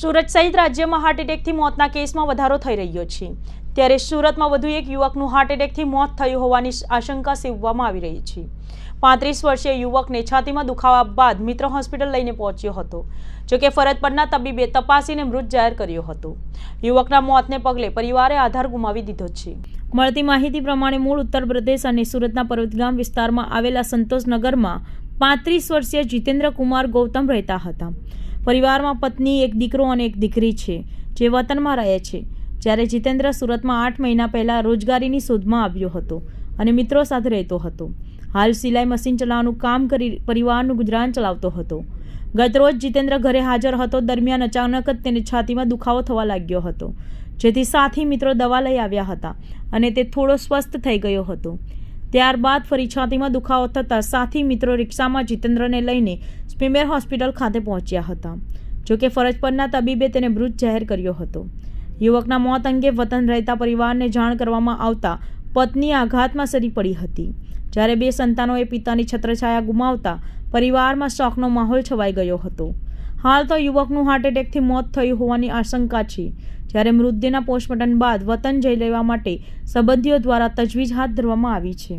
સુરત સહિત રાજ્યમાં હાર્ટ એટેકથી મોતના કેસમાં વધારો થઈ રહ્યો છે. ત્યારે સુરતમાં વધુ એક યુવકનું હાર્ટ એટેકથી મોત થયું હોવાની આશંકા સેવવામાં આવી રહી છે. પાંત્રીસ વર્ષીય યુવકને છાતીમાં દુખાવા બાદ મિત્ર હોસ્પિટલ લઈને પહોંચ્યો હતો જોકે ફરજ પરના તબીબે તપાસીને મૃત જાહેર કર્યો હતો. યુવકના મોતને પગલે પરિવારે આધાર ગુમાવી દીધો છે. મળતી માહિતી પ્રમાણે મૂળ ઉત્તર પ્રદેશ અને સુરતના પર્વતગામ વિસ્તારમાં આવેલા સંતોષનગરમાં પાંત્રીસ વર્ષીય જીતેન્દ્ર કુમાર ગૌતમ રહેતા હતા. પરિવારમાં પત્ની, એક દીકરો અને એક દીકરી છે, જે વતનમાં રહે છે. જ્યારે જીતેન્દ્ર સુરતમાં આઠ મહિના પહેલાં રોજગારીની શોધમાં આવ્યો હતો અને મિત્રો સાથે રહેતો હતો. હાલ સિલાઈ મશીન ચલાવવાનું કામ કરી પરિવારનું ગુજરાન ચલાવતો હતો. ગતરોજ જીતેન્દ્ર ઘરે હાજર હતો દરમિયાન અચાનક જ તેને છાતીમાં દુખાવો થવા લાગ્યો હતો, જેથી સાથી મિત્રો દવા લઈ આવ્યા હતા અને તે થોડો સ્વસ્થ થઈ ગયો હતો. ત્યારબાદ ફરી છાતીમાં દુખાવો થતાં સાથી મિત્રો રિક્ષામાં જીતેન્દ્રને લઈને સ્પીમેર હોસ્પિટલ ખાતે પહોંચ્યા હતા. જોકે ફરજ પરના તબીબે તેને મૃત જાહેર કર્યો હતો. યુવકના મોત અંગે વતન રહેતા પરિવારને જાણ કરવામાં આવતા પત્ની આઘાતમાં સરી પડી હતી. જ્યારે બે સંતાનોએ પિતાની છત્રછાયા ગુમાવતા પરિવારમાં શોકનો માહોલ છવાઈ ગયો હતો. હાલ તો યુવકનું હાર્ટ એટેકથી મોત થયું હોવાની આશંકા છે. જ્યારે મૃતદેહના પોસ્ટમોર્ટમ બાદ વતન જઈ લેવા માટે સંબંધીઓ દ્વારા તજવીજ હાથ ધરવામાં આવી છે.